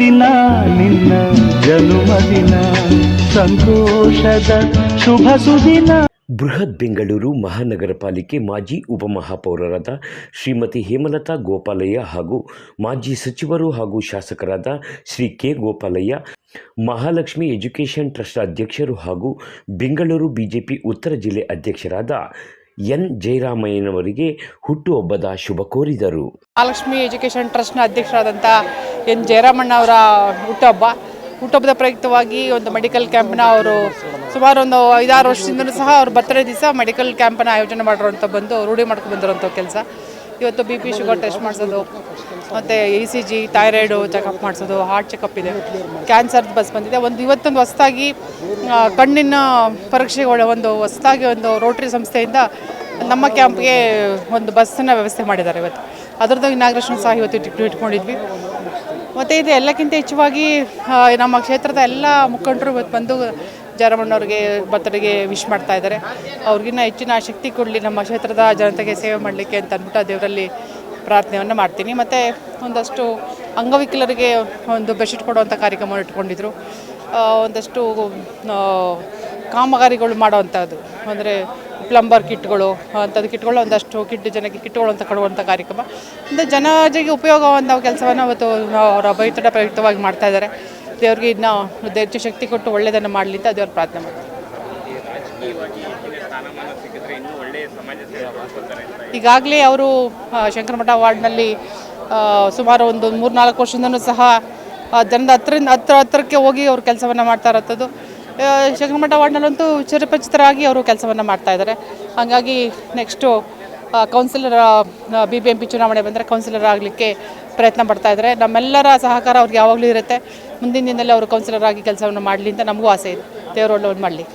ದಿನ ನಿನ್ನ ಜನುಮದಿನ ಸಂತೋಷದ ಶುಭ ಸುದಿನ. ಬೃಹತ್ ಬೆಂಗಳೂರು ಮಹಾನಗರ ಪಾಲಿಕೆ ಮಾಜಿ ಉಪಮಹಾಪೌರರಾದ ಶ್ರೀಮತಿ ಹೇಮಲತಾ ಗೋಪಾಲಯ್ಯ ಹಾಗೂ ಮಾಜಿ ಸಚಿವರು ಹಾಗೂ ಶಾಸಕರಾದ Shri K Gopalaiah Mahalakshmi education trust ಅಧ್ಯಕ್ಷರು ಹಾಗೂ ಬೆಂಗಳೂರು ಬಿಜೆಪಿ ಉತ್ತರ ಜಿಲ್ಲೆ ಅಧ್ಯಕ್ಷರಾದ ಎನ್ ಜಯರಾಮಯ್ಯನವರಿಗೆ ಹುಟ್ಟುಹಬ್ಬದ ಶುಭ ಕೋರಿದರು. ಮಹಾಲಕ್ಷ್ಮಿ ಎಜುಕೇಷನ್ ಟ್ರಸ್ಟ್ನ ಅಧ್ಯಕ್ಷರಾದಂಥ ಎನ್ ಜಯರಾಮಣ್ಣ ಅವರ ಹುಟ್ಟುಹಬ್ಬ. ಹುಟ್ಟುಹಬ್ಬದ ಪ್ರಯುಕ್ತವಾಗಿ ಒಂದು ಮೆಡಿಕಲ್ ಕ್ಯಾಂಪ್ನ ಅವರು ಸುಮಾರು ಒಂದು ಐದಾರು ವರ್ಷದಿಂದಲೂ ಸಹ ಅವರು ಬರ್ತ್ಡೇ ದಿವಸ ಮೆಡಿಕಲ್ ಕ್ಯಾಂಪನ್ನು ಆಯೋಜನೆ ಮಾಡಿರೋಂಥ ಬಂದು ರೂಢಿ ಮಾಡ್ಕೊಂಡು ಬಂದಿರೋಂಥ ಕೆಲಸ. ಇವತ್ತು ಬಿ ಪಿ ಶುಗರ್ ಟೆಸ್ಟ್ ಮಾಡಿಸೋದು, ಮತ್ತು E C G, thyroid checkup ಮಾಡಿಸೋದು, ಹಾರ್ಟ್ ಚೆಕಪ್ ಇದೆ, ಕ್ಯಾನ್ಸರ್ ಬಸ್ ಬಂದಿದೆ. ಒಂದು ಇವತ್ತೊಂದು ಹೊಸದಾಗಿ ಕಣ್ಣಿನ ಪರೀಕ್ಷೆಗಳ ಒಂದು ಹೊಸದಾಗಿ ಒಂದು ರೋಟ್ರಿ ಸಂಸ್ಥೆಯಿಂದ ನಮ್ಮ ಕ್ಯಾಂಪ್ಗೆ ಒಂದು ಬಸ್ಸನ್ನು ವ್ಯವಸ್ಥೆ ಮಾಡಿದ್ದಾರೆ ಇವತ್ತು. ಅದರದ್ದು ಇನಾಗ್ರೇಷನ್ ಸಹ ಇವತ್ತು ಇಟ್ಕೊಂಡಿದ್ವಿ. ಮತ್ತು ಇದು ಎಲ್ಲಕ್ಕಿಂತ ಹೆಚ್ಚುವಾಗಿ ನಮ್ಮ ಕ್ಷೇತ್ರದ ಎಲ್ಲ ಮುಖಂಡರು ಬಂದು ಜಾರಮಣ್ಣವ್ರಿಗೆ ಬರ್ತಡೆಗೆ ವಿಶ್ ಮಾಡ್ತಾ ಇದ್ದಾರೆ. ಅವ್ರಿಗಿನ್ನ ಹೆಚ್ಚಿನ ಶಕ್ತಿ ಕೊಡಲಿ, ನಮ್ಮ ಕ್ಷೇತ್ರದ ಜನತೆಗೆ ಸೇವೆ ಮಾಡಲಿಕ್ಕೆ ಅಂತ ಅಂದ್ಬಿಟ್ಟು ದೇವರಲ್ಲಿ ಪ್ರಾರ್ಥನೆಯನ್ನು ಮಾಡ್ತೀನಿ. ಮತ್ತು ಒಂದಷ್ಟು ಅಂಗವಿಕಲರಿಗೆ ಒಂದು ಬೆಡ್ಶೀಟ್ ಕೊಡುವಂಥ ಕಾರ್ಯಕ್ರಮ ಇಟ್ಕೊಂಡಿದ್ರು. ಒಂದಷ್ಟು ಕಾಮಗಾರಿಗಳು ಮಾಡೋವಂಥದ್ದು ಅಂದರೆ ಪ್ಲಂಬರ್ ಕಿಟ್ಗಳು, ಅಂಥದ್ದು ಕಿಟ್ಗಳು, ಒಂದಷ್ಟು ಕಿಟ್ ಜನಕ್ಕೆ ಕಿಟ್ಗಳು ಅಂತ ಕೊಡುವಂಥ ಕಾರ್ಯಕ್ರಮ. ಅಂದರೆ ಜನರಿಗೆ ಉಪಯೋಗವಂಥ ಕೆಲಸವನ್ನು ಅವತ್ತು ಅವರ ಬೈತಡ ಪ್ರಯುಕ್ತವಾಗಿ ಮಾಡ್ತಾ ಇದ್ದಾರೆ. ದೇವ್ರಿಗೆ ಇನ್ನೂ ಹೆಚ್ಚು ಶಕ್ತಿ ಕೊಟ್ಟು ಒಳ್ಳೆಯದನ್ನು ಮಾಡಲಿ ಅಂತ ದೇವ್ರ ಪ್ರಾರ್ಥನೆ ಮಾಡ್ತಾರೆ. ಈಗಾಗಲೇ ಅವರು ಶಂಕರಮಠ ವಾರ್ಡ್ನಲ್ಲಿ ಸುಮಾರು ಒಂದು ಮೂರು ನಾಲ್ಕು ವರ್ಷದಿಂದನೂ ಸಹ ಜನದ ಹತ್ತರಿಂದ ಹತ್ರ ಹತ್ತಿರಕ್ಕೆ ಹೋಗಿ ಅವರು ಕೆಲಸವನ್ನು ಮಾಡ್ತಾ ಇರೋಂಥದ್ದು ಶಂಕರಮಠ ವಾರ್ಡ್ನಲ್ಲಂತೂ ಚಿರಪರಿಚಿತರಾಗಿ ಅವರು ಕೆಲಸವನ್ನು ಮಾಡ್ತಾ ಇದ್ದಾರೆ. ಹಾಗಾಗಿ next councillor B B M P ಚುನಾವಣೆ ಬಂದರೆ ಕೌನ್ಸಿಲರ್ ಆಗಲಿಕ್ಕೆ ಪ್ರಯತ್ನ ಪಡ್ತಾ ಇದ್ದಾರೆ. ನಮ್ಮೆಲ್ಲರ ಸಹಕಾರ ಅವ್ರಿಗೆ ಯಾವಾಗಲೂ ಇರುತ್ತೆ. ಮುಂದಿನ ದಿನದಲ್ಲಿ ಅವರು ಕೌನ್ಸಿಲರ್ ಆಗಿ ಕೆಲಸವನ್ನು ಮಾಡಲಿ ಅಂತ ನಮಗೂ ಆಸೆ ಇದೆ. ದೇವರೊಳ್ಳೆ ಒಂದು ಮಾಡಲಿ.